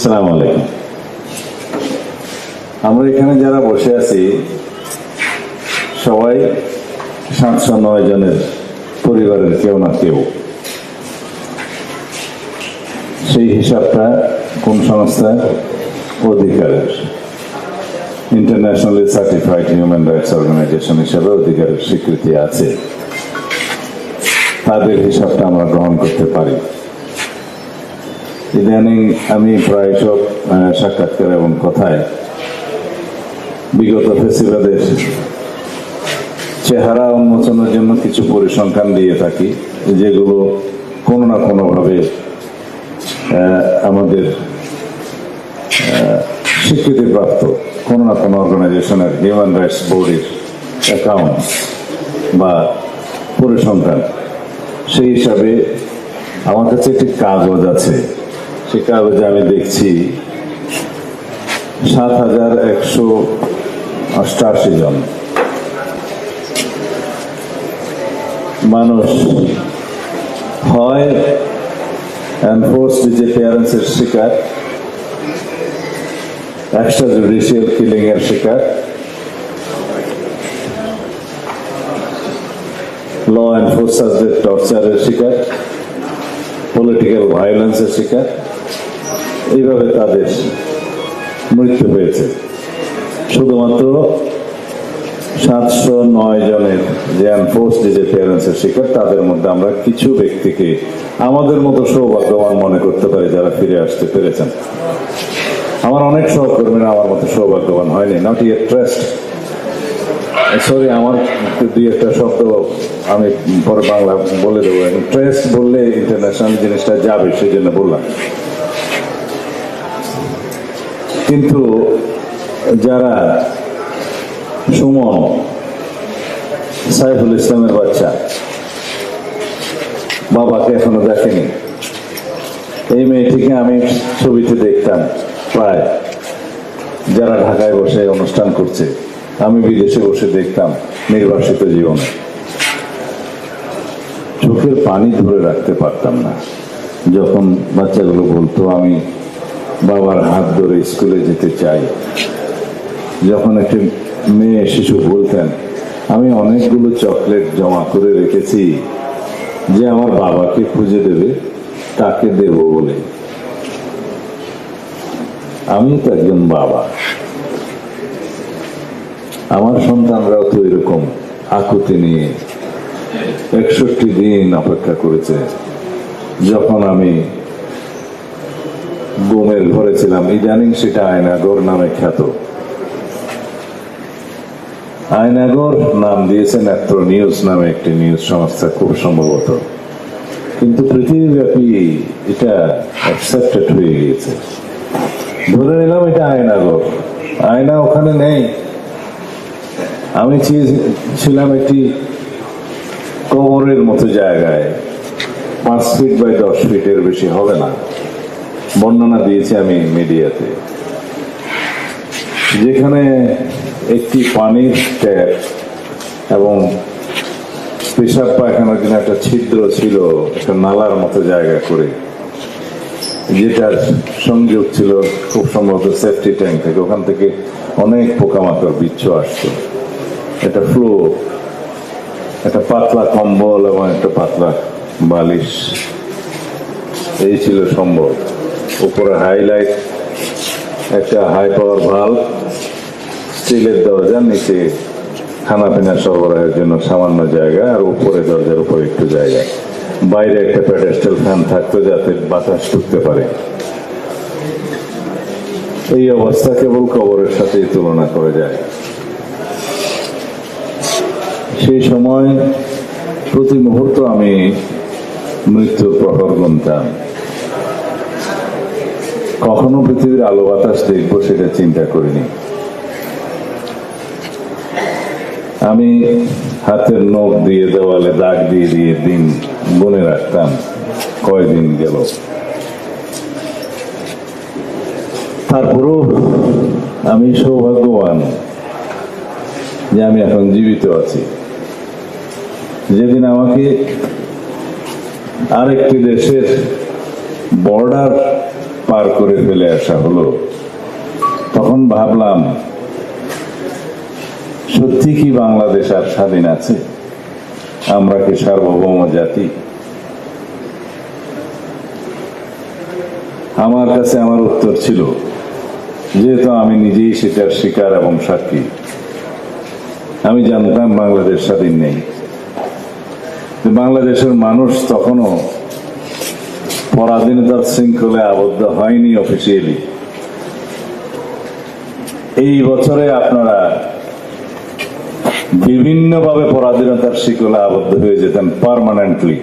সালাম আলাইকুম। আমরা এখানে যারা বসে আছি, সবাই সাতশো নয় জনের পরিবারের কেউ না কেউ। সেই হিসাবটা কোন সংস্থার? অধিকারের। Internationally certified human rights organisation হিসাবে অধিকারের স্বীকৃতি আছে। তাদের হিসাবটা আমরা গ্রহণ করতে পারি। ইদানিং আমি প্রায় সব সাক্ষাৎকার এবং কথায় বিগত ফেসিবাদের চেহারা উন্মোচনের জন্য কিছু পরিসংখ্যান দিয়ে থাকি, যেগুলো কোনো না কোনোভাবে আমাদের স্বীকৃতিপ্রাপ্ত কোনো না কোনো অর্গানাইজেশনের হিউম্যান রাইটস বোর্ডের অ্যাকাউন্ট বা পরিসংখ্যান। সেই হিসাবে আমার কাছে একটি কাগজ আছে। সেই কাগজে আমি দেখছি সাত হাজার একশো অষ্টাশি জন। মানুষ হয় এনফোর্স ডিজেপিয়ারেন্সের শিকার এক্সট্রা জুডিশিয়াল কিলিং এর শিকার ল এনফোর্সারদের টর্চারের শিকার পলিটিক্যাল ভায়োলেন্সের শিকার। এইভাবে তাদের মৃত্যু হয়েছে। শুধুমাত্র সাতশো নয় জনের যে এনফোর্স ডিজেপিয়ারেন্সের শিকার, তাদের মধ্যে আমরা কিছু ব্যক্তিকে আমাদের মতো সৌভাগ্যবান মনে করতে পারি যারা ফিরে আসতে পেরেছেন। আমার অনেক সহকর্মীরা আমার মতো সৌভাগ্যবান হয়নি। নট ইয়ে ট্রাস্ট সরি আমার দুই একটা শব্দ আমি পরে বাংলা বলে দেবো। ট্রেস্ট বললে ইন্টারন্যাশনাল জিনিসটা যাবে, সেই জন্য বললাম। কিন্তু যারা সুমন, সাইফুল ইসলামের বাচ্চা, বাবাকে এখনও দেখেনি। এই মেয়েটিকে আমি ছবিতে দেখতাম প্রায়। যারা ঢাকায় বসে অনুষ্ঠান করছে, আমি বিদেশে বসে দেখতাম নির্বাসিত জীবনে। চোখের পানি ধরে রাখতে পারতাম না। যখন বাচ্চাগুলো বলতো, আমি বাবার হাত ধরে স্কুলে যেতে চাই। যখন একটি মেয়ে শিশু বলতেন, আমি অনেকগুলো চকলেট জমা করে রেখেছি যে আমার বাবাকে খুঁজে দেবে, তাকে দেব বলে। আমি তো একজন বাবা। আমার সন্তানরাও তো এরকম আকুতি নিয়ে একষট্টি দিন অপেক্ষা করেছে। যখন আমি গোমের ঘরে ছিলাম। ইদানিং সেটা আয়নাগর নামে খ্যাত। আয়নাগর নাম দিয়েছেন এত্র নিউজ নামে একটি নিউজ সংস্থা, খুব সম্ভবত। কিন্তু পৃথিবীব্যাপী এটা অ্যাকসেপ্টেড হয়ে গিয়েছে। ধরে নিলাম এটা আয়নাগর। আয়না ওখানে নেই। আমি চেয়েছিলাম একটি কবরের মতো জায়গায়। পাঁচ ফিট বাই দশ ফিটের বেশি হবে না। বর্ণনা দিয়েছি আমি মিডিয়াতে। যেখানে একটি পানির ট্যাপ এবং পেশাব পায়খানার জন্য একটা ছিদ্র ছিল, একটা নালার মতো জায়গা করে, যেটার সংযোগ ছিল খুব সম্ভবত সেফটি ট্যাঙ্ক থেকে। ওখান থেকে অনেক পোকামাকড়, বিচ্ছু আসতো। একটা ফ্লো একটা পাতলা কম্বল এবং একটা পাতলা বালিশ। এই ছিল সম্ভব। উপরে হাইলাইট একটা হাই পাওয়ার ভালো স্টিলের দরজা, নিচে খানা পিনা সরবরাহের জন্য সামান্য জায়গা, আর উপরে দরজার উপরে একটু জায়গা। বাইরে একটা প্যাডেস্টাল ফ্যান থাকতো যাতে বাতাস ঢুকতে পারে। এই অবস্থা কেবল কবরের সাথেই তুলনা করে যায়। সেই সময় প্রতি মুহূর্ত আমি মৃত্যুর প্রহর গুনতাম। কখনো পৃথিবীর আলো বাতাস দেখব সেটা চিন্তা করিনি। আমি হাতের নখ দিয়ে, দেওয়ালে দাগ দিয়ে দিয়ে দিন বনে রাখতাম কয়দিন গেল। তারপরও আমি সৌভাগ্যবান যে আমি এখন জীবিত আছি। যেদিন আমাকে আরেকটি দেশের বর্ডার পার করে ফেলে আসা হলো। তখন ভাবলাম, সত্যি কি বাংলাদেশ আর স্বাধীন আছে? আমরা কি সার্বভৌম জাতি? আমার কাছে আমার উত্তর ছিল, যেহেতু আমি নিজেই সেটার শিকার এবং সাক্ষী। আমি জানতাম বাংলাদেশ স্বাধীন নেই। বাংলাদেশের মানুষ তখনও পরাধীনতার শৃঙ্খলে আবদ্ধ হয়নি অফিসিয়ালি এই বছরে আপনারা বিভিন্নভাবে পরাধীনতার শিকলে আবদ্ধ হয়ে যেতেন পারমানেন্টলি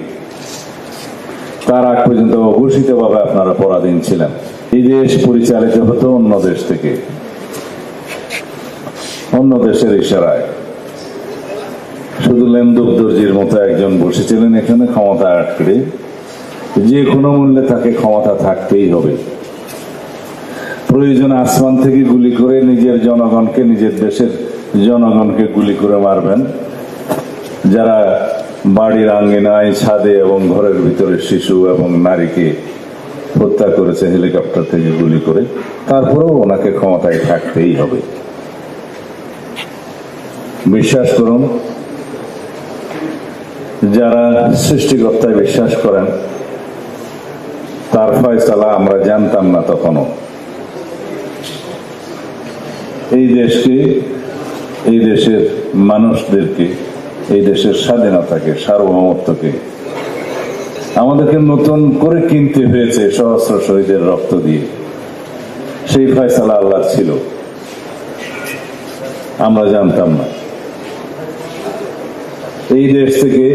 তার আগ পর্যন্ত অঘোষিতভাবে আপনারা পরাধীন ছিলেন। এই দেশ পরিচালিত হতো অন্য দেশ থেকে। অন্য দেশের ইশারায়। শুধু লেন্দুক দর্জির মতো একজন বসেছিলেন এখানে ক্ষমতা আটকে। যে কোনো মূল্যে তাকে ক্ষমতা থাকতেই হবে। প্রয়োজন আসমান থেকে গুলি করে নিজের জনগণকে, নিজের দেশের জনগণকে গুলি করে মারবেন। যারা বাড়ির আঙ্গিনায় ছাদে এবং ঘরের ভিতরে শিশু এবং নারীকে হত্যা করেছে, হেলিকপ্টার থেকে গুলি করে, তারপরেও ওনাকে ক্ষমতায় থাকতেই হবে। বিশ্বাস করুন, যারা সৃষ্টিকর্তায় বিশ্বাস করেন তার ফয়সালা আমরা জানতাম না তখনও। এই দেশকে এই দেশের মানুষদেরকে, এই দেশের স্বাধীনতাকে, সার্বভৌমত্বকে আমাদেরকে নতুন করে কিনতে হয়েছে সহস্র শহীদের রক্ত দিয়ে। সেই ফয়সালা আল্লাহ ছিল। আমরা জানতাম না। এই দেশ থেকে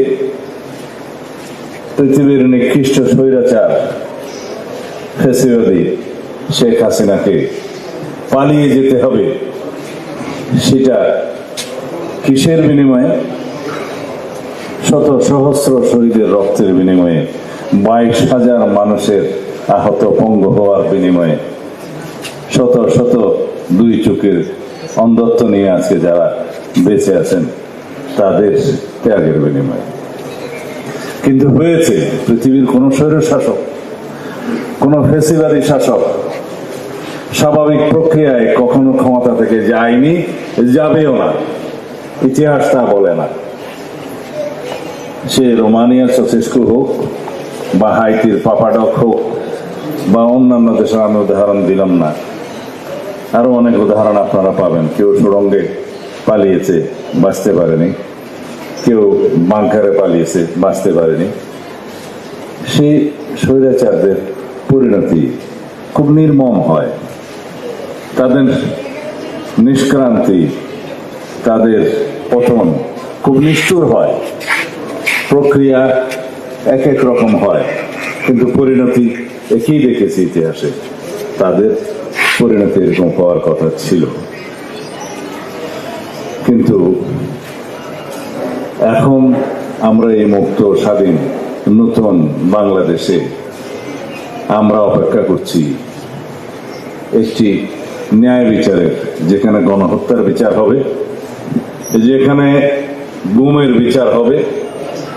পৃথিবীর নিকৃষ্ট স্বৈরাচার ফেসিবাদী শেখ হাসিনাকে পালিয়ে যেতে হবে, সেটা কিসের বিনিময়ে? শত সহস্র শহীদের রক্তের বিনিময়ে, বাইশ হাজার মানুষের আহত পঙ্গু হওয়ার বিনিময়ে, শত শত দুই চোখের অন্ধত্ব নিয়ে আছে যারা বেঁচে আছেন, তাদের ত্যাগের বিনিময়ে। কিন্তু হয়েছে পৃথিবীর কোন স্বৈর শাসক কোন ফেসিবাদী শাসক স্বাভাবিক প্রক্রিয়ায় কখনো ক্ষমতা থেকে যায়নি, যাবেও না। ইতিহাস তা বলে না। সে রোমানিয়ার সচেস্কু হোক বা হাইতির পাপাডক হোক বা অন্যান্য দেশের আমি উদাহরণ দিলাম না। আরও অনেক উদাহরণ আপনারা পাবেন। কেউ সুরঙ্গে পালিয়েছে, বাঁচতে পারেনি। কেউ বাংকারে পালিয়েছে, বাঁচতে পারেনি। সেই স্বৈরাচারদের পরিণতি খুব নির্মম হয়। তাদের নিষ্ক্রান্তি, তাদের পতন খুব নিষ্ঠুর হয়। প্রক্রিয়া এক এক রকম হয়, কিন্তু পরিণতি একই দেখেছি ইতিহাসে। তাদের পরিণতি এরকম হওয়ার কথা ছিল। কিন্তু এখন আমরা এই মুক্ত স্বাধীন নতুন বাংলাদেশে আমরা অপেক্ষা করছি। একটি ন্যায় বিচারের, যেখানে গণহত্যার বিচার হবে, যেখানে গুমের বিচার হবে,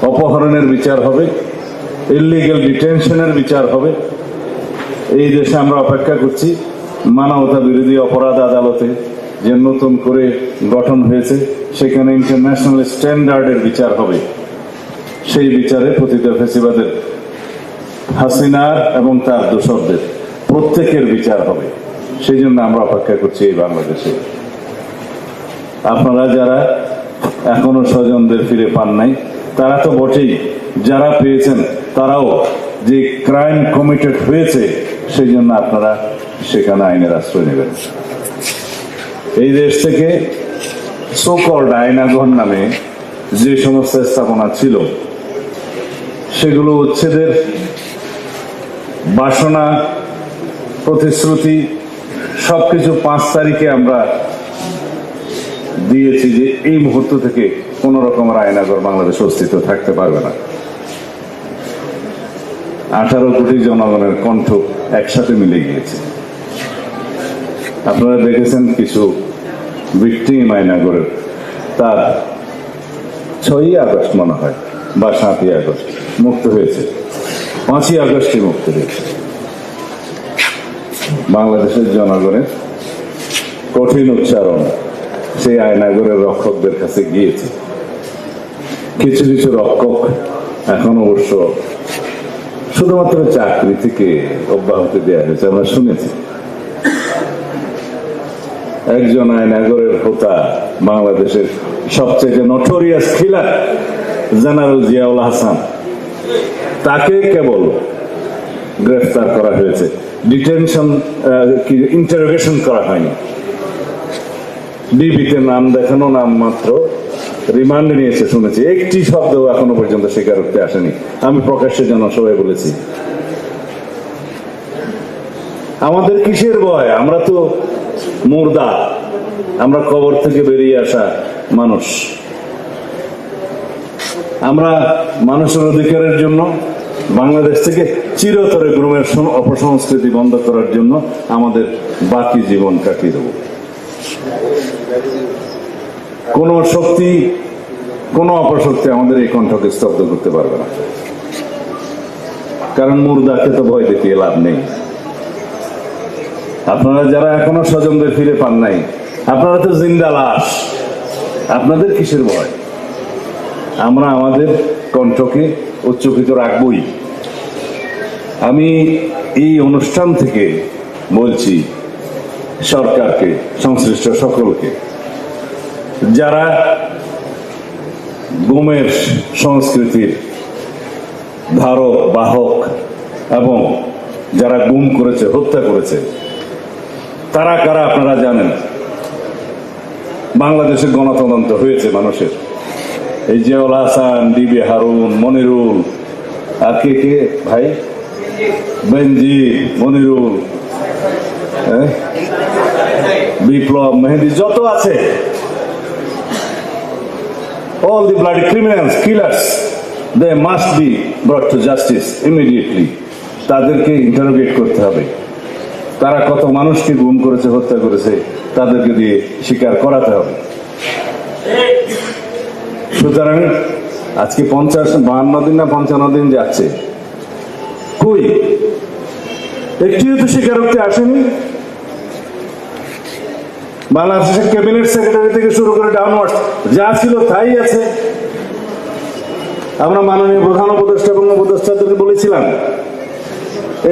অপহরণের বিচার হবে ইলিগেল ডিটেনশনের বিচার হবে। এই দেশে আমরা অপেক্ষা করছি, মানবতা বিরোধী অপরাধ আদালতে যে নতুন করে গঠন হয়েছে, সেখানে ইন্টারন্যাশনাল স্ট্যান্ডার্ডের বিচার হবে। সেই বিচারে পতিত ফেসিবাদের হাসিনার এবং তার দোষকদের প্রত্যেকের বিচার হবে। সেই জন্য আমরা অপেক্ষা করছি এই বাংলাদেশে। আপনারা যারা এখনও স্বজনদের ফিরে পান নাই, তারা তো বটেই। যারা পেয়েছেন, তারাও যে ক্রাইম কমিটেড হয়েছে, সেই জন্য আপনারা সেখানে আইনের আশ্রয় নেবেন। এই দেশ থেকে সোকল্ড আইনাগর নামে যে সমস্ত স্থাপনা ছিল, সেগুলো উচ্ছেদের বাসনা, প্রতিশ্রুতি, সবকিছু পাঁচ তারিখে আমরা দিয়েছি যে এই মুহূর্ত থেকে কোন রকমের আয়নাগর বাংলাদেশ অস্তিত্ব থাকতে পারবে না। আঠারো কোটি জনগণের কণ্ঠ একসাথে মিলে গিয়েছে। আপনারা দেখেছেন কিছু ভিক্টিম আয়নাগরের তার ছয়ই আগস্ট মনে হয়, বা সাতই আগস্ট মুক্ত হয়েছে। পাঁচই আগস্টে মুক্ত হয়েছে বাংলাদেশের জনগণের কঠিন উচ্চারণ সেই আয়নাগরের রক্ষকদের কাছে গিয়েছে। কিছু কিছু রক্ষক এখন অবশ্য শুধুমাত্র চাকরি থেকে অব্যাহতি দেওয়া হয়েছে, আমরা শুনেছি। একজন আয়নাগরের হোতা বাংলাদেশের সবচেয়ে notorious killer general Ziaul Hasan. তাকে কেবল গ্রেফতার করা হয়েছে। ডিটেনশন ইন্টারোগেশন করা হয়নি। ডিবিতে নাম দেখানো নাম মাত্র রিমান্ডে নিয়েছে শুনেছি। একটি শব্দ এখনও পর্যন্ত স্বীকারোক্তি আসেনি। আমি প্রকাশ্যে জনসভায় বলেছি। আমাদের কিসের ভয়? আমরা তো মুর্দা। আমরা কবর থেকে বেরিয়ে আসা মানুষ। আমরা মানুষের অধিকারের জন্য বাংলাদেশ থেকে চিরতরে গ্রুমের অপসংস্কৃতি বন্ধ করার জন্য আমাদের বাকি জীবন কাটিয়ে দেব। কোন শক্তি, কোন অপশক্তি আমাদের এই কণ্ঠকে স্তব্ধ করতে পারবে না। কারণ মুর্দাকে তো ভয় দেখিয়ে লাভ নেই। আপনারা যারা এখনও স্বজনদের ফিরে পান নাই, আপনারা তো জিন্দা লাশ। আপনাদের কিসের ভয়? আমরা আমাদের কণ্ঠকে উচ্চকিত রাখবই। আমি এই অনুষ্ঠান থেকে বলছি সরকারকে, সংশ্লিষ্ট সকলকে, যারা গুমের সংস্কৃতির ধারক, বাহক এবং যারা গুম করেছে, হত্যা করেছে, তারা কারা আপনারা জানেন? বাংলাদেশের গণতদন্ত হয়েছে মানুষের। এই জিয়াউল হাসান ডিবি হারুন মনিরুল। আর কে কে? ভাই? বেনজি মনিরুল? বিপ্লব মেহেদি যত আছে। All the bloody criminals, killers, they must be brought to justice immediately. তাদেরকে ইন্টারোগেট করতে হবে। তারা কত মানুষকে গুম করেছে হত্যা করেছে তাদেরকে দিয়ে স্বীকার করাতে হবে। সুতরাং আজকে পঞ্চাশ, বাহান্ন দিন না পঞ্চান্ন দিন যাচ্ছে। কই? একটিও তো স্বীকারোক্তি আসেনি। বাংলাদেশের ক্যাবিনেট সেক্রেটারি থেকে শুরু করে ডাউনওয়ার্ড যা ছিল তাই আছে। আমরা মাননীয় প্রধান উপদেষ্টা এবং উপদেষ্টাদেরকে বলেছিলাম,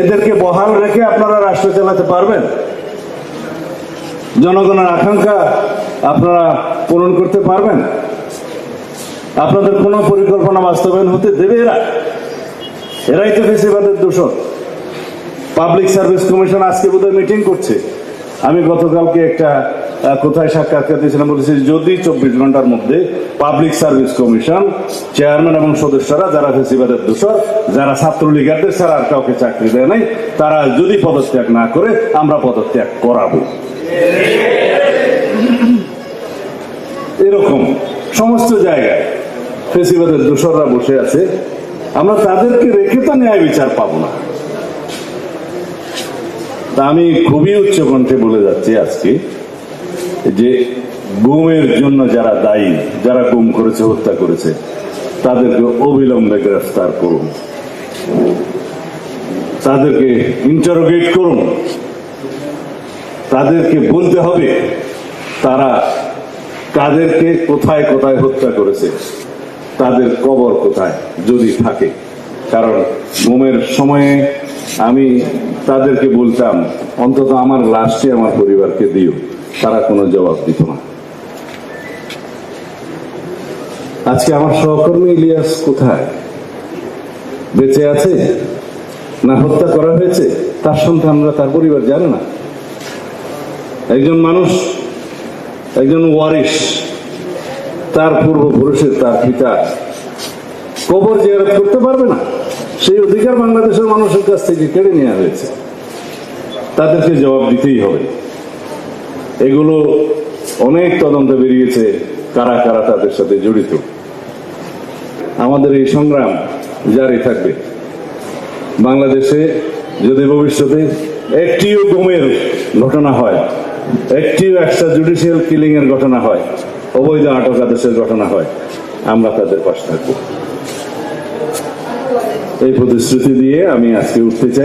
এদেরকে বহাল রেখে আপনারা রাষ্ট্র চালাতে পারবেন। জনগণের আকাঙ্ক্ষা আপনারা পূরণ করতে পারবেন। আপনাদের কোনো পরিকল্পনা বাস্তবায়ন হতে দেবে এরা? এরাই তো ফেসিবাদের দূষণ পাবলিক সার্ভিস কমিশন আজকে বোধহয় মিটিং করছে। আমি গতকালকে একটা কোথায় সাক্ষাৎকার দিয়েছিলাম বলেছি, যদি চব্বিশ ঘণ্টার মধ্যে পাবলিক সার্ভিস কমিশন চেয়ারম্যান এবং সদস্যরা যারা ফেসিবাদের দোষর, যারা ছাত্রলীগারদের ছাড়া আর কাউকে চাকরি দেয় নাই, তারা যদি পদত্যাগ না করে, আমরা পদত্যাগ করাবো। এরকম সমস্ত জায়গায় ফেসিবাদের দূষররা বসে আছে, আমরা তাদেরকে রেখে তো ন্যায় বিচার পাব না। তা আমি খুবই উচ্চ কণ্ঠে বলে যাচ্ছি আজকে যে গুমের জন্য যারা দায়ী, যারা গুম করেছে, হত্যা করেছে, তাদেরকে অবিলম্বে গ্রেফতার করুন। তাদেরকে ইন্টারোগেট করুন। তাদেরকে বলতে হবে তারা তাদেরকে কোথায় কোথায় হত্যা করেছে। তাদের কবর কোথায়? যদি থাকে। কারণ ঘুমের সময়ে আমি তাদেরকে বলতাম, অন্তত আমার লাশটি আমার পরিবারকে দিও। তারা কোনো জবাব দিত না। আজকে আমার সহকর্মী ইলিয়াস কোথায়? বেঁচে আছে? না হত্যা করা হয়েছে? তার সন্তানরা তার পরিবার জানে না। একজন মানুষ, একজন ওয়ারিশ তার পূর্বপুরুষের তার পিতা। কবর জিয়ারত করতে পারবে না। সেই অধিকার বাংলাদেশের মানুষের কাছ থেকে কেড়ে নেওয়া হয়েছে। তাদেরকে জবাব দিতেই হবে। এগুলো অনেক তদন্ত বেরিয়েছে, কারা কারা তাদের সাথে জড়িত। আমাদের এই সংগ্রাম জারি থাকবে। বাংলাদেশে যদি ভবিষ্যতে একটিও গুমের ঘটনা হয়, একটিও একটা জুডিশিয়াল কিলিং এর ঘটনা হয় অবৈধ আটক আদেশের ঘটনা হয়, আমরা তাদের পাশে থাকব। এই প্রতিশ্রুতি দিয়ে আমি আজকে উঠতে চাই।